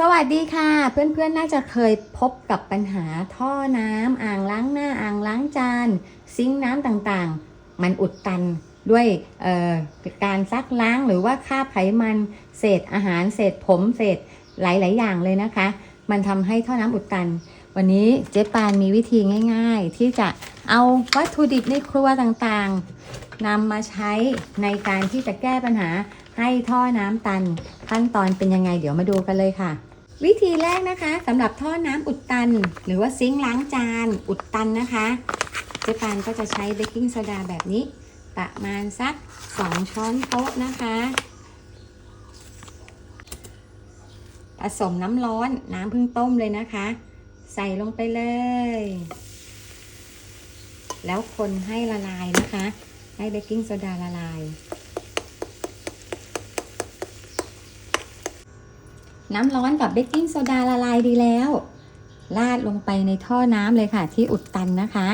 สวัสดีค่ะ เพื่อนๆ น่าจะเคยพบกับปัญหาท่อน้ำอ่างล้างหน้าอ่างล้างจาน ซิงค์น้ำต่างๆ มันอุดตันด้วยการซักล้างหรือว่าคราบไขมัน เศษอาหารเศษผมเศษหลายๆ อย่างเลยนะคะ มันทำให้ท่อน้ำอุดตัน วันนี้เจ๊ปานมีวิธีง่าย ๆ ที่จะเอาวัตถุดิบในครัวต่างๆนำมาใช้ในการที่จะแก้ปัญหา ให้ท่อน้ำตันขั้นตอนเป็นยังไงเดี๋ยวมาดูกันเลยค่ะ วิธีแรกนะคะสำหรับท่อน้ำอุดตัน หรือว่าซิงค์ล้างจานอุดตันนะคะเจ๊ปานก็จะใช้เบกกิ้งโซดาแบบนี้ ประมาณสัก 2 ช้อนโต๊ะนะคะ ผสมน้ำร้อนน้ำเพิ่งต้มเลยนะคะ ใส่ลงไปเลย แล้วคนให้ละลายนะคะ ให้เบกกิ้งโซดาละลาย น้ำร้อนกับเบกกิ้งโซดาละลายดีแล้วลาดลงไปในท่อน้ำเลยค่ะ ที่อุดตันนะคะ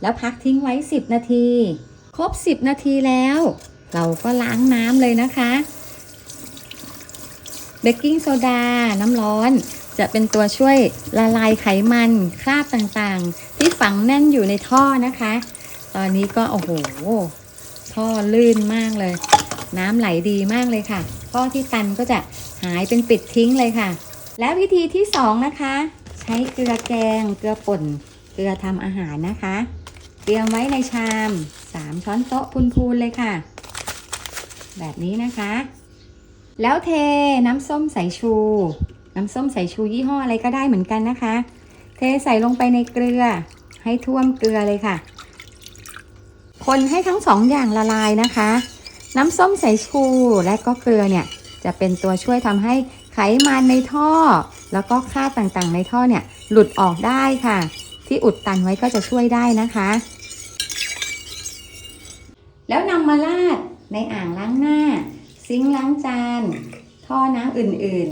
แล้วพักทิ้งไว้ 10 นาที ครบ 10 นาทีแล้ว เราก็ล้างน้ำเลยนะคะเบกกิ้งโซดาน้ำร้อนจะเป็นตัวช่วยละลายไขมันคราบต่างๆ ที่ฝังแน่นอยู่ในท่อนะคะ ตอนนี้ก็โอ้โห ท่อลื่นมากเลย น้ำไหลดีมากเลยค่ะท่อที่ตันก็จะหายเป็นปิดทิ้งเลยค่ะ และวิธีที่สองนะคะ ใช้เกลือแกง เกลือป่น เกลือทำอาหารนะคะ เตรียมไว้ในชาม 3 ช้อนโต๊ะพูนๆเลยค่ะ แบบนี้นะคะ แล้วเทน้ำส้มสายชู น้ำส้มสายชูยี่ห้ออะไรก็ได้เหมือนกันนะคะ เทใส่ลงไปในเกลือ ให้ท่วมเกลือเลยค่ะ คนให้ทั้งสองอย่างละลายนะคะ น้ำส้มสายชูและก็เกลือเนี่ยจะเป็นตัวช่วยทำให้ไขมันในท่อ แล้วก็คราต่างๆในท่อเนี่ยหลุดออกได้ค่ะ ที่อุดตันไว้ก็จะช่วยได้นะคะ แล้วนำมาลาดในอ่างล้างหน้า ซิงล้างจาน ท่อน้ำอื่น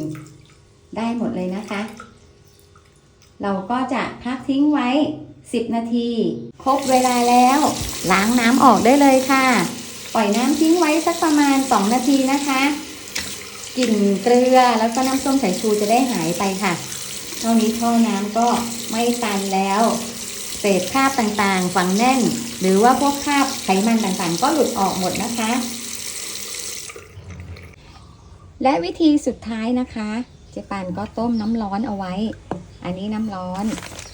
ๆ ได้หมดเลยนะคะ เราก็จะพักทิ้งไว้ 10 นาที ครบเวลาแล้ว ล้างน้ำออกได้เลยค่ะ ปล่อยน้ำทิ้งไว้สักประมาณ 2 นาทีนะคะกลิ่นเกลือแล้วก็น้ำส้มสายชูจะได้หายไปค่ะ เท่านี้ท่อน้ำก็ไม่ตันแล้ว เศษคราบต่างๆฝังแน่น หรือว่าพวกคราบไขมันต่างๆ ก็หลุดออกหมดนะคะ และวิธีสุดท้ายนะคะ เจปานก็ต้มน้ำร้อนเอาไว้ อันนี้น้ำร้อน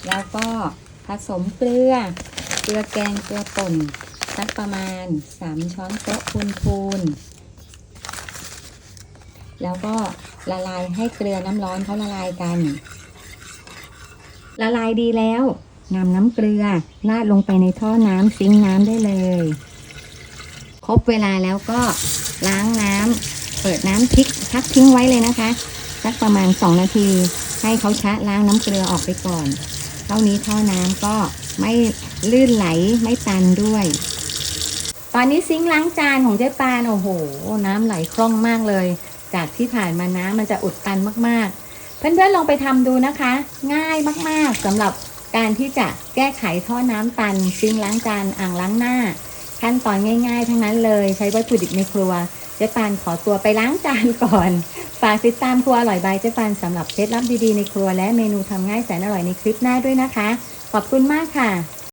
แล้วก็ผสมเกลือ เกลือแกงเกลือป่น สักประมาณ 3 ช้อนโต๊ะพูนๆแล้วก็ละลายให้เกลือน้ำร้อนเขาละลายกัน ละลายดีแล้วนำน้ำเกลือราดลงไปในท่อน้ำซิงน้ำได้เลย ครบเวลาแล้วก็ล้างน้ำเปิดน้ำพริกพักทิ้งไว้เลยนะคะ สักประมาณ 2 นาที ให้เขาชะล้างน้ำเกลือออกไปก่อน เท่านี้ท่อน้ำก็ไม่ลื่นไหลไม่ตันด้วย ตอนนี้ซิงค์ล้างจานของเจ๊ปานโอ้โห น้ำไหลคล่องมากเลย จากที่ผ่านมาน้ำมันจะอุดตันมากๆ เพื่อนๆลองไปทำดูนะคะ ง่ายมากๆสำหรับการที่จะแก้ไขท่อน้ำตัน ซิงค์ล้างจานอ่างล้างหน้า ขั้นตอนง่ายๆ ทั้งนั้นเลยใช้วัตถุดิบในครัวเจ๊ปานขอตัวไปล้างจานก่อนฝากติดตามครัวอร่อยบายเจ๊ปานสำหรับเคล็ดลับดีๆในครัวและเมนูทำง่ายแสนอร่อยในคลิปหน้าด้วยนะคะ ขอบคุณมากค่ะ